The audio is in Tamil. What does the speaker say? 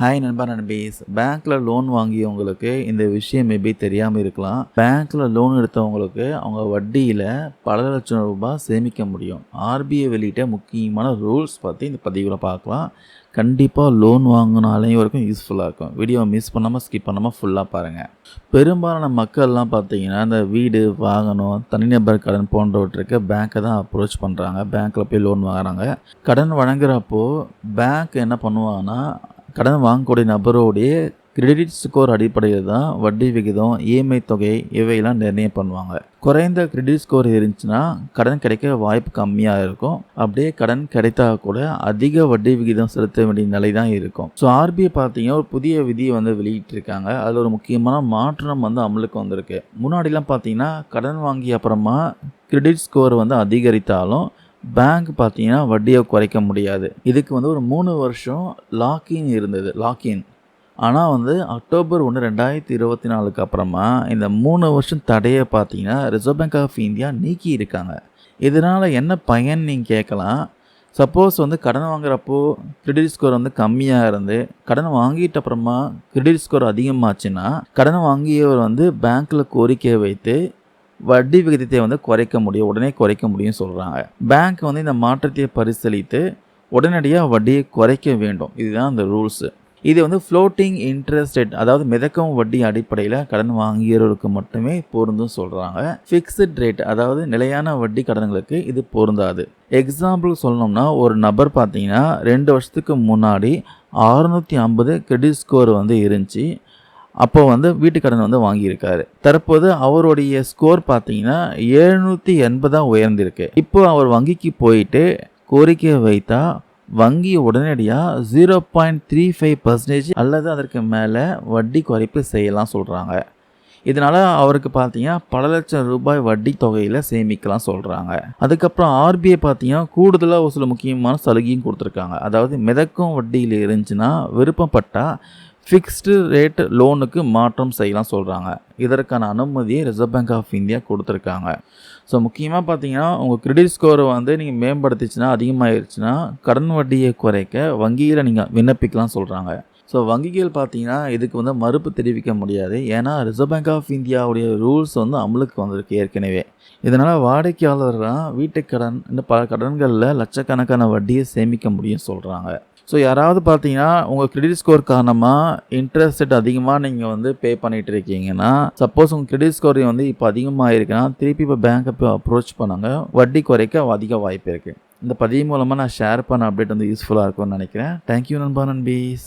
ஹாய் நண்பா நண்பீஸ். பேங்க்கில் லோன் வாங்கியவங்களுக்கு இந்த விஷயம் மேபி தெரியாமல் இருக்கலாம். பேங்க்கில் லோன் எடுத்தவங்களுக்கு அவங்க வட்டியில் பல லட்சம் ரூபாய் சேமிக்க முடியும். ஆர்பிஐ வெளியிட்ட முக்கியமான ரூல்ஸ் பற்றி இந்த பதிவில் பார்க்கலாம். கண்டிப்பாக லோன் வாங்கினாலேயும் வரைக்கும் யூஸ்ஃபுல்லாக இருக்கும். வீடியோவை மிஸ் பண்ணாமல் ஸ்கிப் பண்ணாமல் ஃபுல்லாக பாருங்கள் பெரும்பாலான மக்கள்லாம் பார்த்தீங்கன்னா இந்த வீடு வாகனம் தனிநபர் கடன் போன்றவற்றுக்கு பேங்க்கை தான் அப்ரோச் பண்ணுறாங்க பேங்க்கில் போய் லோன் வாங்குறாங்க. கடன் வழங்குறப்போ பேங்க் என்ன பண்ணுவாங்கன்னா கடன் வாங்கக்கூடிய நபரோடைய கிரெடிட் ஸ்கோர் அடிப்படையில் தான் வட்டி விகிதம் இஎம்ஐ தொகை இவையெல்லாம் நிர்ணயம் பண்ணுவாங்க. குறைந்த கிரெடிட் ஸ்கோர் இருந்துச்சுன்னா கடன் கிடைக்க வாய்ப்பு கம்மியாக இருக்கும். அப்படியே கடன் கிடைத்தா கூட அதிக வட்டி விகிதம் செலுத்த வேண்டிய நிலை தான் இருக்கும். ஸோ ஆர்பிஐ பார்த்தீங்கன்னா ஒரு புதிய விதியை வந்து வெளியிட்டிருக்காங்க. அதில் ஒரு முக்கியமான மாற்றம் வந்து அமலுக்கு வந்திருக்கு. முன்னாடிலாம் பார்த்தீங்கன்னா கடன் வாங்கிய அப்புறமா கிரெடிட் ஸ்கோர் வந்து அதிகரித்தாலும் பேங்க் பார்த்தீங்கன்னா வட்டியை குறைக்க முடியாது. இதுக்கு வந்து ஒரு மூணு வருஷம் லாக்இன் இருந்தது. லாக்இன் ஆனால் வந்து அக்டோபர் ஒன்று ரெண்டாயிரத்தி இருபத்தி நாலுக்கு அப்புறமா இந்த மூணு வருஷம் தடையை பார்த்தீங்கன்னா ரிசர்வ் பேங்க் ஆஃப் இந்தியா நீக்கி இருக்காங்க. இதனால் என்ன பயன் நீங்கள் கேட்கலாம். சப்போஸ் வந்து கடன் வாங்குறப்போ கிரெடிட் ஸ்கோர் வந்து கம்மியாக இருந்து கடன் வாங்கிட்ட அப்புறமா கிரெடிட் ஸ்கோர் அதிகமாச்சுன்னா கடன் வாங்கியவர் வந்து பேங்க்கில் கோரிக்கை வைத்து வட்டி விகிதத்தை வந்து குறைக்க முடியும் உடனே குறைக்க முடியும்னு சொல்கிறாங்க பேங்க் வந்து இந்த மாற்றத்தை பரிசீலித்து உடனடியாக வட்டியை குறைக்க வேண்டும். இதுதான் அந்த ரூல்ஸு இது வந்து ஃப்ளோட்டிங் இன்ட்ரெஸ்ட் ரேட் அதாவது மிதக்கும் வட்டி அடிப்படையில் கடன் வாங்கியவர்களுக்கு மட்டுமே பொருந்தும் சொல்கிறாங்க ஃபிக்ஸட் ரேட் அதாவது நிலையான வட்டி கடன்களுக்கு இது பொருந்தாது. எக்ஸாம்பிள் சொல்லணும்னா ஒரு நபர் பார்த்தீங்கன்னா ரெண்டு வருஷத்துக்கு முன்னாடி அறுநூற்றி ஐம்பது கிரெடிட் ஸ்கோர் வந்து இருந்துச்சு. அப்போ வந்து வீட்டுக்கடன் வந்து வாங்கியிருக்காரு. தற்போது அவருடைய ஸ்கோர் பார்த்தீங்கன்னா எழுநூற்றி எண்பதாக உயர்ந்திருக்கு. இப்போ அவர் வங்கிக்கு போயிட்டு கோரிக்கை வைத்தா வங்கி உடனடியாக zero point three five percentage அல்லது அதற்கு மேலே வட்டி குறைப்பு செய்யலாம் சொல்கிறாங்க இதனால் அவருக்கு பார்த்தீங்கன்னா பல லட்சம் ரூபாய் வட்டி தொகையில் சேமிக்கலாம் சொல்கிறாங்க அதுக்கப்புறம் ஆர்பிஐ பார்த்தீங்கன்னா கூடுதலாக ஒரு சில முக்கியமான சலுகையும் கொடுத்துருக்காங்க. அதாவது மிதக்கும் வட்டியில் இருந்துச்சுன்னா விருப்பப்பட்டால் ஃபிக்ஸ்டு ரேட் லோனுக்கு மாற்றம் செய்யலாம் சொல்கிறாங்க இதற்கான அனுமதியை ரிசர்வ் பேங்க் ஆஃப் இந்தியா கொடுத்துருக்காங்க. ஸோ முக்கியமாக பார்த்தீங்கன்னா உங்கள் கிரெடிட் ஸ்கோரை வந்து நீங்கள் மேம்படுத்திச்சுன்னா அதிகமாகிடுச்சுன்னா கடன் வட்டியை குறைக்க வங்கியில் நீங்கள் விண்ணப்பிக்கலாம் சொல்கிறாங்க ஸோ வங்கிகள் பார்த்தீங்கன்னா இதுக்கு வந்து மறுப்பு தெரிவிக்க முடியாது. ஏன்னா ரிசர்வ் பேங்க் ஆஃப் இந்தியாவுடைய ரூல்ஸ் வந்து அமலுக்கு வந்திருக்கு ஏற்கனவே. இதனால் வாடிக்கையாளர்லாம் வீட்டு கடன் இன்னும் பல கடன்களில் லட்சக்கணக்கான வட்டியை சேமிக்க முடியும் சொல்கிறாங்க ஸோ யாராவது பார்த்தீங்கன்னா உங்கள் கிரெடிட் ஸ்கோர் காரணமாக இன்ட்ரெஸ்ட் ரேட் அதிகமாக நீங்கள் வந்து பே பண்ணிகிட்டு இருக்கீங்கன்னா சப்போஸ் உங்கள் கிரெடிட் ஸ்கோர் வந்து இப்போ அதிகமாக இருக்குன்னா திருப்பி இப்போ பேங்க்கை அப்ரோச் பண்ணாங்க. வட்டி குறைக்க அதிக வாய்ப்பு இருக்குது இந்த பதிவு மூலமாக நான் ஷேர் பண்ண அப்டேட் வந்து யூஸ்ஃபுல்லாக இருக்கும்னு நினைக்கிறேன். தேங்க்யூ நண்பா நண்பீஸ்.